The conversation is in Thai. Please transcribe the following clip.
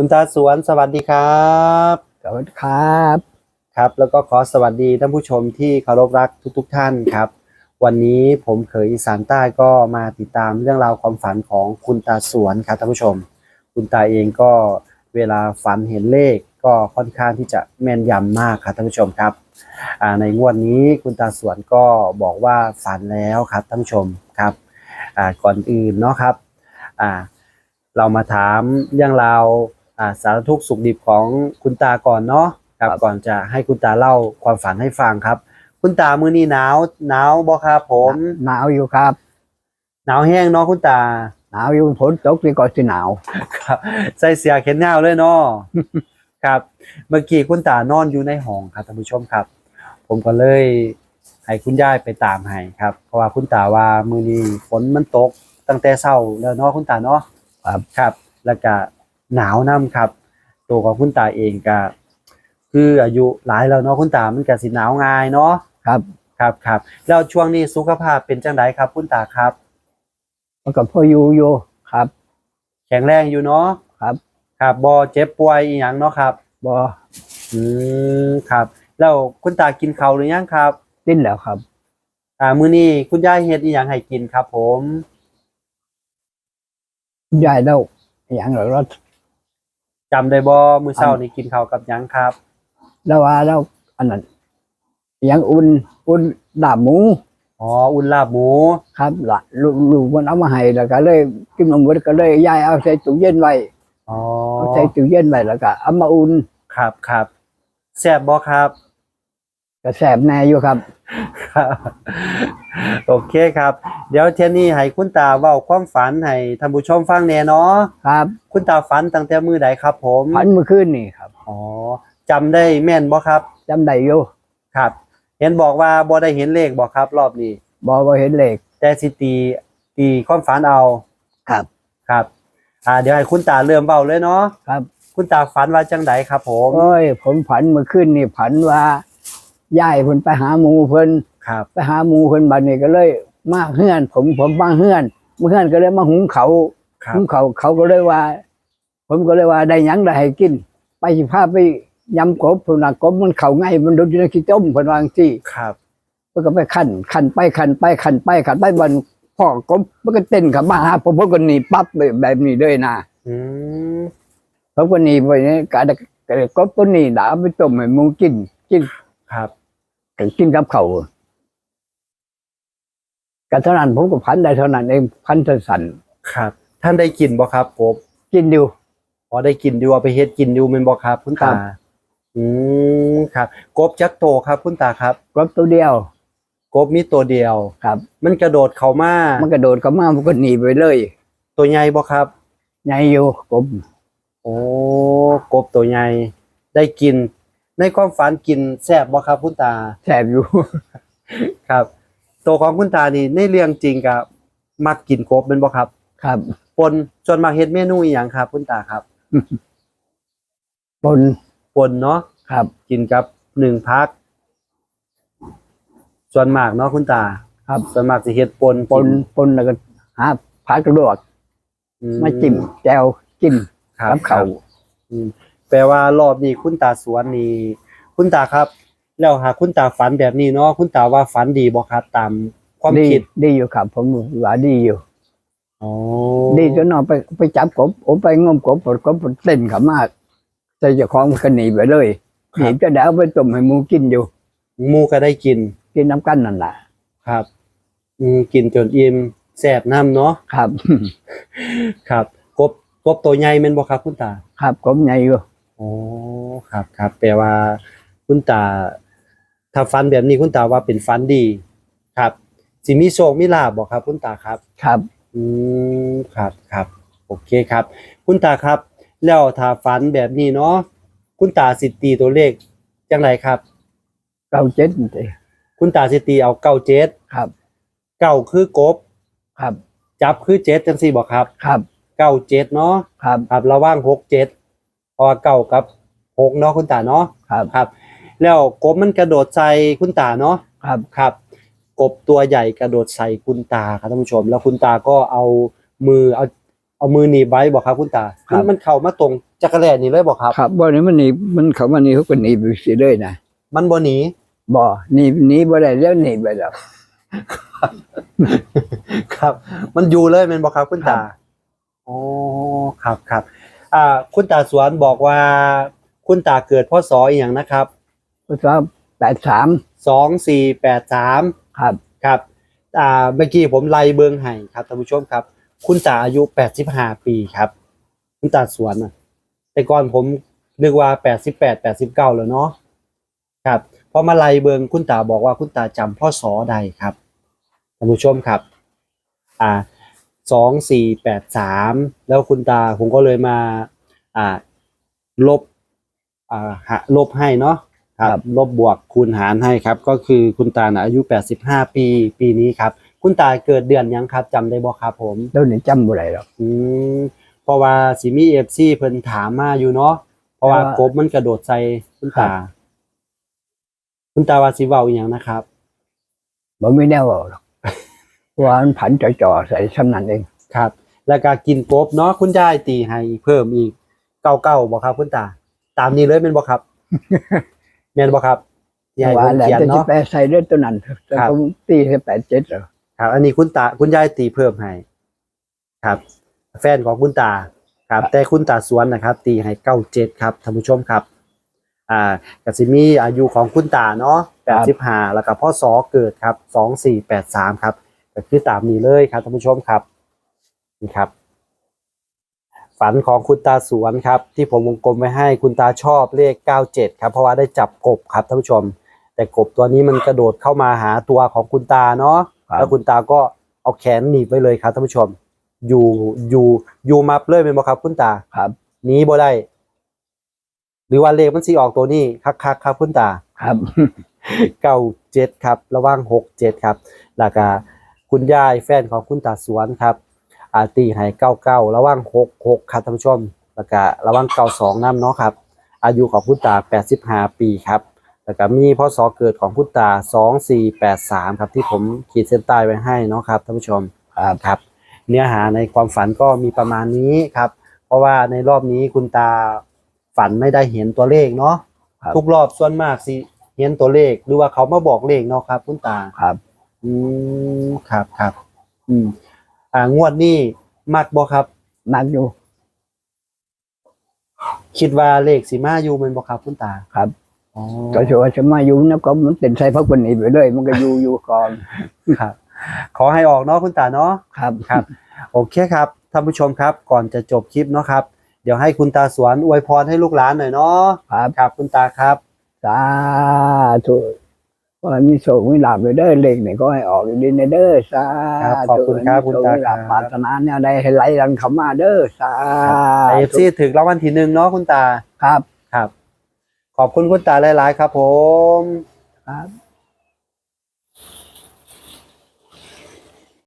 คุณตาสวนสวัสดีครับสวัสดีครับ ครับ แล้วก็ขอสวัสดีท่านผู้ชมที่เคารพรักทุกๆทท่านครับ วันนี้ผมเขยอีสานใต้ก็มาติดตามเรื่องราวความฝันของคุณตาสวนครับท่านผู้ชม คุณตาเองก็เวลาฝันเห็นเลขก็ค่อนข้างที่จะแม่นยำมากครับท่านผู้ชมครับอ่าในงวดนี้คุณตาสวนก็บอกว่าฝันแล้วครับท่านผู้ชมครับอ่าก่อนอื่นเนาะครับอ่าเรามาถามเรื่องราวอ่า สารทุกข์สุขดิบของคุณตาก่อนเนาะครับก่อนจะให้คุณตาเล่าความฝันให้ฟังครับ คุณตามือนี้หนาวหนาวบ่ครับผมหนาวอยู่ครับ หนาวแห้งเนาะคุณตา หนาวอยู่ฝนตกนี่ก็สิหนาวครับใส่เสียเข็นหนาวเลยเนาะครับเมื่อกี้คุณตานอนอยู่ในห้องครับท่านผู้ชมครับ ผมก็เลยให้คุณยายไปตามให้ครับ เพราะว่าคุณตาว่ามือนี้ฝนมันตกตั้งแต่เช้าแล้วเนาะคุณตาเนาะครับครับ แล้วก็ หนาวน้ำครับ ตัวของคุณตาเองก็คืออายุหลายแล้วเนาะคุณตามันก็สิหนาวง่ายเนาะครับครับครับแล้วช่วงนี้สุขภาพเป็นจังไดครับ คุณตาครับมันก็พออยู่อยู่ครับ แข็งแรงอยู่เนาะครับ ครับบ่เจ็บป่วยอีหยังเนาะครับบ่อืมครับ แล้วคุณตากินข้าวหรือยังครับดิ้นแล้วครับ อ่ามื้อนี้คุณยายเฮ็ดอีหยังให้กินครับ ผมยายแล้วอย่างเราเรา จำได้บ่มื้อเช้านี้กินข้าวกับหยังครับ แล้วว่าแล้วอันนั้นอย่างอุ่นอุ่นดาบหมูอ๋ออุ่นลาบหมูครับละลูกลูกมันเอามาให้แล้วก็เลยกินมาหมดก็เลยยายเอาใส่ตู้เย็นไว้อ๋อเอาใส่ตู้เย็นไว้แล้วก็เอามาอุ่นครับครับแซ่บบ่ครับก็แสบแน่อยู่ครับ โอเคครับ เดี๋ยวเที่ยนี้ให้คุณตาเว้าความฝันให้ท่านผู้ชมฟังแหน่เนาะครับคุณตาฝันตั้งแต่มื้อใดครับ ผมพันเมื่อคืนนี่ครับอ๋อจำได้แม่นบ่ครับจำได้อยู่ครับ เห็นบอกว่าบ่ได้เห็นเลขบ่ครับ รอบนี้ บ่บ่เห็นเลขแต่สิตีตีความฝันเอาครับ ครับ อ่า เดี๋ยวให้คุณตาเริ่มเบาเลยเนาะครับคุณตาฝันว่าจังไดครับ ผม โอ้ยผมผันเมื่อคืนนี่ผันว่าย่ายเพิ่นไปหาหมูเพิ่น ครับ ไปหาหมูเพิ่นบัดนี้ก็เลยมาเฮือน ผมผมมาเฮือนมาเฮือนก็เลยมาหุงเขาวครับ หุงเขาวเขาก็เลยว่า ผมก็เลยว่าได้หยังได้ให้กิน ไปสิพาไปยำกบเพิ่นว่ากบมันเข้าง่ายมันโดนอยู่ในขี้ต้มเพิ่นว่าจังซี่ ครับเพิ่นก็ไปคั่นคั่นไปคั่นไปคั่นไปคั่นไปบันพ่อกบมันก็เต้นเข้ามาหาผมผมก็หนีปั๊บเลยแบบนี้เลยนะอืมผมก็หนีไปนี่กะได้กะได้กบตัวนี้ด่าเอาไปต้มให้หมูกินกินครับก็กินกับเขาว ก็เท่านั้นผมก็พันได้เท่านั้นเองพันสันครับ ท่านได้กินบ่ครับกบๆกินอยู่ พอได้กินดูเอาไปเฮ็ดกินดูแม่นบ่ครับคุณครัตาบอืมครับ กบจักโตครับคุณตาครับกบตัวเดียวกบมีตัวเดียว ครับ มันกระโดดเข้ามามันกระโดดเข้ามามันก็หนีไปเลยตัวใหญ่บ่ครับ ใหญ่อยู่กบโอ้กบตัวใหญ่ได้กิน ในความฝันกินแซ่บบ่ครับคุณตา แสบอยู่ ครับ ตัวของคุณตานี่ในเรื่องจริงกับมักกินกบเป็นบ่ครับ ครับปนจนมาเฮ็ดเมนูอหย่างครับ คุณตาครับปนปนเนาะครับ กินกับหนึ่งพัก ส่วนมากเนาะคุณตา ครับส่วนมากสิเฮ็ดปนปนปนแล้วก็หาผักกระโดดอืมาจิ้มแจวกินครับ กับเขาวอืมแปลว่ารอบนี้คุณตาสวนนี่คุณตาครับ แล้วหากคุณตาฝันแบบนี้เนาะคุณตาว่าฝันดีบ่ครับตามความดีคิดดีอยู่ครับ ผมว่าดีอยู่ อ๋อดีจนเอาไปไปจับกบผมไปงมกบกบเต้นเขามากใจเจ้าของมันก็หนีไปเลยหนีจะได้เอาไปต้มให้หมูกินอยู่ หมูก็ได้กินกินน้ำกันนั่นแหละครับอืมกินจนอิ่มแซ่บน้ำเนาะครับ ครับกบกบตัวใหญ่แม่นบ่ครับคุณตา ครับผมใหญ่อยู่อ๋อครับครับแปลว่าคุณตา ถ้าฟันแบบนี้คุณตาว่าเป็นฟันดี ครับสิมีโชคมีลาบบ่ครับ คุณตาครับ ครับ อืมครับครับ โอเคครับ คุณตาครับ แล้วถ้าฝันแบบนี้เนาะคุณตาสิตีตัวเลขจังไรครับ เก้าเจ็ดนี่คุณตาสิตีเอาเก้าเจ็ดครับ เก้าคือกบ ครับ จับคือเจ็ดจังสี่บอกครับ ครับเก้าเจ็ดเนาะครับครับระหว่างหกเจ็ดพอเก้ากับหกเนาะคุณตาเนาะครับครับ แล้วกบมันกระโดดใส่คุณตาเนาะครับครับ กบตัวใหญ่กระโดดใส่คุณตาครับท่านผู้ชม แล้วคุณตาก็เอามือเอาเอามือหนีบไว้บอกครับคุณตาครับมันเข้ามาตรงจักรแลนี่เลยบอกครับ ครับบ่นี่มันหนีมันเขามานี่เขาก็หนีไปสิเลยนะมันบ่หนีบ่หนีหนีบ่ได้แล้วหนีไปแล้ว ครับ มันอยู่เลยแมันบอกครับคุณตาอ๋อครับครับอ่าคุณตาสวนบอกว่าคุณตาเกิดพศอีหยังนะครับ พศ83สองสี่แปดสามครับครับอ่าเมื่อกี้ผมไล่เบิงให้ครับท่านผู้ชมครับ คุณตาอายุแปดสิบห้าปีครับ คุณตาสวนน่ะ แต่ก่อนผมนึกว่าแปดสิบแปดแปดสิบเก้าแล้วเนาะครับพอมาไล่เบิงคุณตาบอกว่าคุณตาจำพ่อสอใดครับท่านผู้ชมครับ อ่าสองสี่แปดสามแล้วคุณตาผมก็เลยมา อ่าลบอ่าหาลบให้เนาะ ครับลบบวกคูณหารให้ครับ ก็คือคุณตานะอายุ 85 ปีปีนี้ครับ คุณตาเกิดเดือนหยังครับจำได้บ่ครับผม แล้วนี่จำบ่ได้หรอก อืมเพราะว่าสิมี FC เพิ่นถามมาอยู่เนาะเพราะว่าแต่ว่ากบมันกระโดดใส่คุณตา ครับ คุณตาว่าสิเว้าอีหยังนะครับ บ่มีแนวเอาหรอกเพราะว่ามันผันจ่อๆใส่สำนั้นเองครับ แล้วก็กินกบเนาะคุณยายตีให้เพิ่มอีกเก้าเก้าบ่ครับ คุณตา ตามนี้เลยเป็นบ่ครับ แม่นบ่ครับที่ให้ผว่ามแหละเขียนจะสิเนาะ แปลใส่เด้อตัวนั้นแต่ครับ ผมตีให้87เหรอครับ อันนี้คุณตาคุณยายตีเพิ่มให้ครับ แฟนของคุณตาครับ แต่คุณตาสวนนะครับ ตีให้เก้าเจ็ดครับท่านผู้ชมครับ อ่ากสิมีอายุของคุณตาเนาะแปดสิบห้าแล้วก็พ่อสอเกิดครับสองสี่แปดสามครับก็คือตามนี้เลยครับท่านผู้ชมครับนี่ครับ ฝันของคุณตาสวนครับ ที่ผมวงกลมไว้ให้คุณตาชอบเลขเก้าเจ็ดครับ เพราะว่าได้จับกบครับท่านผู้ชม แต่กบตัวนี้มันกระโดดเข้ามาหาตัวของคุณตาเนาะครับ แล้วคุณตาก็เอาแขนหนีบไว้เลยครับท่านผู้ชม อยู่อยู่อยู่มับเลยเป็นบ่ครับคุณตาครับหนีบ่ได้ หรือว่าเลขมันสิออกตัวนี้คักๆครับคุณตา ครับ เก้าเจ็ดครับ ระหว่างหกเจ็ดครับแล้วก็คุณยายแฟนของคุณตาสวนครับ อาตีให้เก้าเก้าระหว่างหกหกครับท่านผู้ชมแล้วก็ระหว่างเก้าสองน้ำเนาะครับ อายุของคุณตาแปดสิบห้าปีครับแล้วก็มีพ่อสอเกิดของคุณตาสองสี่แปดสามครับที่ผมขีดเส้นใต้ไว้ให้เนาะครับท่านผู้ชมครับครับเนื้อหาในความฝันก็มีประมาณนี้ครับ เพราะว่าในรอบนี้คุณตาฝันไม่ได้เห็นตัวเลขเนาะครับทุกรอบส่วนมากสิเห็นตัวเลขหรือว่าเขามาบอกเลขเนาะครับ คุณตาครับ อืมครับครับ อืม อ่างวดนี้มักบ่ครับ มักอยู่ คิดว่าเลขสิมาอยู่แมันบ่ครับคุณตาครับอ๋อก็ชัวาจะมาอยู่นะก็มันเป็นใส่พักวันนี้ไปเลยมันก็อยู่อยู่ก่อนครับ ขอให้ออกเนาะคุณตาเนาะครับครับ โอเคครับท่านผู้ชมครับ ก่อนจะจบคลิปเนาะครับ เดี๋ยวให้คุณตาสวนอวยพรให้ลูกหลานหน่อยเนาะครับครับคุณตาครับ สาธุ ว่ามีโศกมีลาบเลยเด้อเลขนี่ก็ให้ออกดีในเด้อสาครับขอบคุณครับคุณตามีโศกมีลาบครับ ปรารถนาเนี่ยได้ให้ไหลรันเข้ามาเด้อสาเอฟซีถึงรางวัลที่หนึ่งเนาะคุณตาครับครับ ขอบคุณคุณตาหลาย ๆ ครับผมครับ